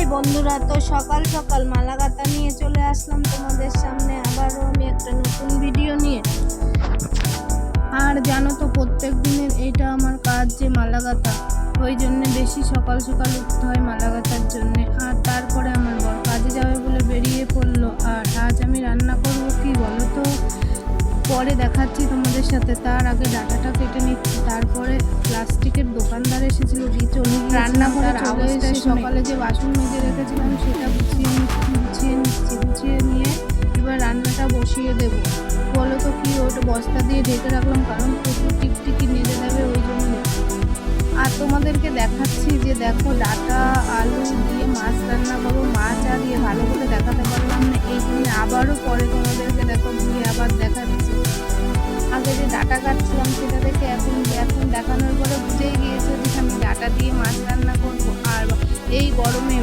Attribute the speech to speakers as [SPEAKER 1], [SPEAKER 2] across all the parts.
[SPEAKER 1] High বন্ধুরা, তো সকাল সকাল মালাগাতা নিয়ে চলে আসলাম তোমাদের সামনে। আবারও আমি একটা নতুন ভিডিও নিয়ে। আর জানো তো, প্রত্যেক দিনের এটা আমার কাজ যে মালাগাতা। ওই জন্য বেশি সকাল সকাল উঠতে হয় মালাগাতার জন্য। আর তারপরে আমার বর কাজে যাবে বলে বেরিয়ে পড়ল। আর আজ আমি রান্না করব কি বলো তো? পরে দেখাচ্ছি তোমাদের সাথে। তার আগে ডাটাটা কেটে নিচ্ছি। তারপরে প্লাস্টিকের দোকানদার এসেছিল দিয়ে চলে।
[SPEAKER 2] রান্না করে
[SPEAKER 1] তার আওয়াজটা
[SPEAKER 2] সকালে যে বাসন মেজে রেখেছিলাম সেটা গুছিয়ে গুছিয়ে নিচ্ছি গুছিয়ে নিয়ে এবার রান্নাটা বসিয়ে দেব। বলো তো কি ওটা বস্তা দিয়ে ঢেকে রাখলাম কারণ প্রচুর টিকটিকি নেড়ে দেবে ওই জন্য। আর তোমাদেরকে দেখাচ্ছি যে দেখো ডাটা আলু দিয়ে মাছ রান্না করব। মাছ আর দিয়ে ভালো করে দেখাতে পারলাম না এই জন্য আবারও পরে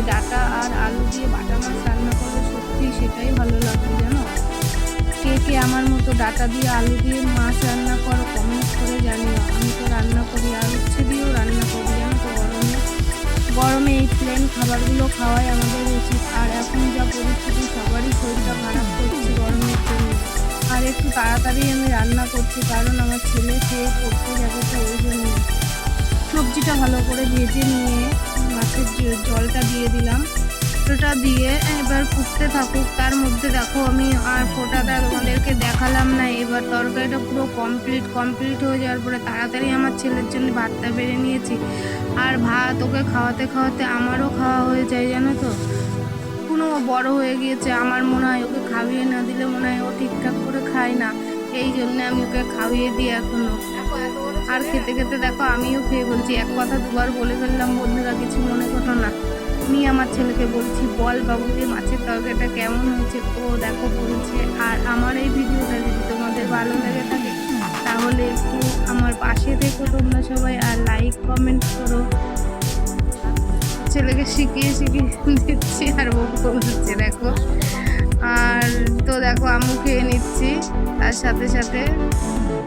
[SPEAKER 2] ডাটা আর আলু দিয়ে বাটা মাছ রান্না করলে সত্যি সেটাই ভালো লাগবে জানো? কে কে আমার মতো ডাটা দিয়ে আলু দিয়ে মাছ রান্না করো কমেন্ট করে জানিও। আমি তো রান্না করি আর উচ্ছে দিয়েও রান্না করি জানো তো গরমে। গরমে এই প্লেন খাবারগুলো খাওয়াই আমাদের উচিত। আর এখন যা পরিস্থিতি, সবারই শরীরটা খারাপ করছে গরমের জন্য। আর একটু তাড়াতাড়ি আমি রান্না করছি কারণ আমার ছেলে খেয়ে পড়তে যাবে তো ওই জন্য। সবজিটা ভালো করে ভেজে নিয়ে জলটা দিয়ে দিলাম। ওটা দিয়ে এবার ফুটতে থাকুক, তার মধ্যে দেখো আমি আর ফোটাটা তোমাদেরকে দেখালাম না, এবার তরকারিটা পুরো কমপ্লিট কমপ্লিট হয়ে যাওয়ার পরে তাড়াতাড়ি আমার ছেলের জন্য ভাতটা বেড়ে নিয়েছি। আর ভাত ওকে খাওয়াতে খাওয়াতে আমারও খাওয়া হয়ে যায়, জানো তো? কোনো বড় হয়ে গিয়েছে, আমার মনে হয় ওকে খাইয়ে না দিলে মনে হয় ও ঠিকঠাক করে খায় না। এই জন্য আমি ওকে খাইয়ে দিই এখনও। আর খেতে খেতে দেখো আমিও খেয়ে বলছি, এক কথা দুবার বলে ফেললাম বন্ধুরা, কিছু মনে করো না। আমি আমার ছেলেকে বলছি, বল বাবুকে মাছের তরকারিটা কেমন হয়েছে? ও দেখো বলছে, আর আমার এই ভিডিওটা যদি তোমাদের ভালো লেগে থাকে তাহলে একটু আমার পাশে থেকো তোমরা সবাই, আর লাইক কমেন্ট করো। ছেলেকে শিখিয়ে শিখিয়ে দিচ্ছি, আর ও বলছে, দেখো। আর তো দেখো আমু খেয়ে নিচ্ছি, তার সাথে সাথে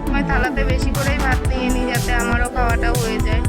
[SPEAKER 2] আমি থালাতে বেশি করেই ভাত নিয়ে নিই যাতে আমারও খাওয়াটা হয়ে যায়।